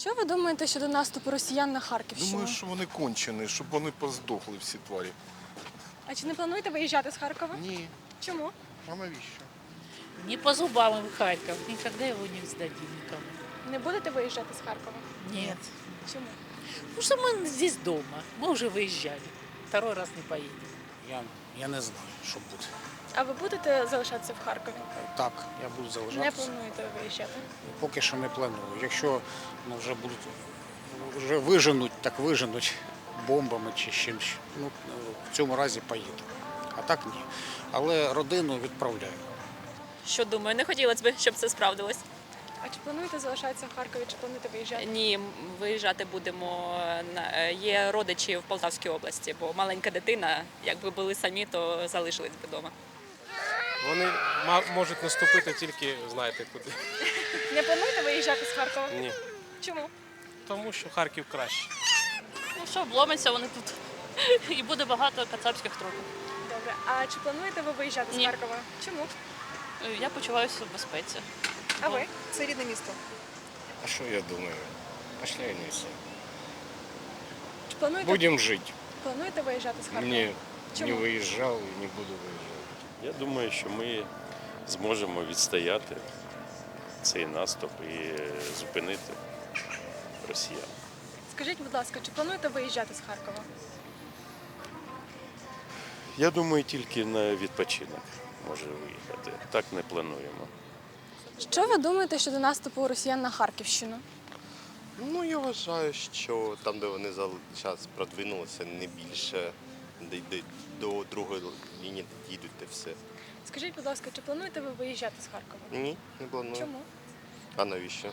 Що ви думаєте щодо наступу росіян на Харківщину? Думаю, що вони кончені, щоб вони поздохли всі тварі. А чи не плануєте виїжджати з Харкова? Ні, Чому? а навіщо? Не по зубам им Харьков. Никогда его не сдадим никому. Не будете виїжджати з Харкова? Нет. Чому? Потому что мы здесь дома. Мы уже выезжали. Второй раз не поедем. Я, я не знаю, що буде. А ви будете залишатися в Харкові? Так, я буду Не плануєте виїжджати? Поки що не планую. Якщо ну, вже будуть вже виженуть, так виженуть бомбами чи чимось. Ну, в цьому разі поїду. А так ні. Але родину відправляю. Що думаю, не хотілося б, щоб це справдилось. А чи плануєте залишатися в Харкові, чи плануєте виїжджати? Ні, виїжджати будемо. на- е, Є родичі в Полтавській області, бо маленька дитина, якби були самі, то залишились би вдома. Вони ма- можуть наступити тільки знаєте куди. Не плануєте виїжджати з Харкова? Ні. Чому? Тому що Харків краще. Ну що, вломиться вони тут. І буде багато кацапських трупів. Добре. А чи плануєте ви виїжджати з Ні. Харкова? Чому? Я почуваюся в безпеці. А ви? Це рідне місто. А что я думаю? Пошли они все. Чи плануєте, Будем жить. плануєте виїжджати з Харкова? Не, Чому? не выезжал и не буду выезжать. Я думаю, що ми зможемо відстояти цей наступ і е, зупинити росіян. Скажіть, будь ласка, чи плануєте виїжджати з Харкова? Я думаю, тільки на відпочинок може виїхати. Так не плануємо. Що ви думаєте щодо наступу росіян на Харківщину? Ну, я вважаю, що там, де вони зараз продвинулися, не більше де- де- до другої лінії дійдуть і все. Скажіть, будь ласка, чи плануєте ви виїжджати з Харкова? Ні, не планую. Чому? А навіщо?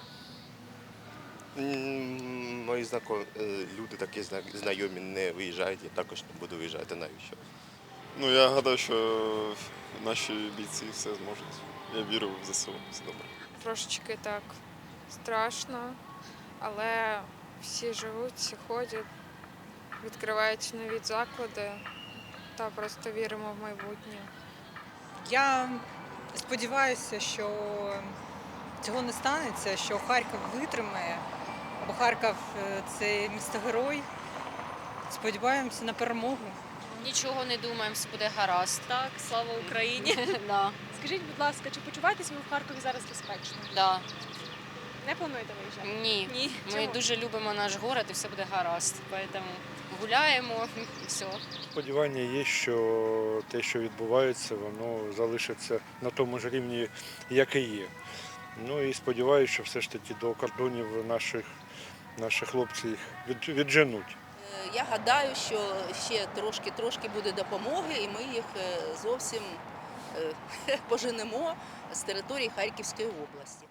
М, Мої знако... е, люди такі зна- знайомі не виїжджають, я також не буду виїжджати. Навіщо? Ну я гадаю, що наші бійці все зможуть. Я вірю в ЗСУ. Все добре. Трошечки так страшно, але всі живуть, всі ходять, відкривають нові заклади та просто віримо в майбутнє. Я сподіваюся, що цього не станеться, що Харків витримає, бо Харків е, це місто герой. Сподіваємося на перемогу. Нічого не думаємо, все буде гаразд. Так, слава Україні. Да, Скажіть, будь ласка, чи почуваєтесь ви в Харкові зараз безпечно? да. Не плануєте виїжджати? Ні. Ні. Ми Чому? дуже любимо наш город і все буде гаразд. Тому гуляємо, і все. Сподівання є, що те, що відбувається, воно залишиться на тому ж рівні, як і є. Ну і сподіваюся, що все ж таки до кордонів наших, наші хлопці їх від, відженуть. Я гадаю, що ще трошки-трошки буде допомоги, і ми їх е, зовсім е, поженемо з території Харківської області.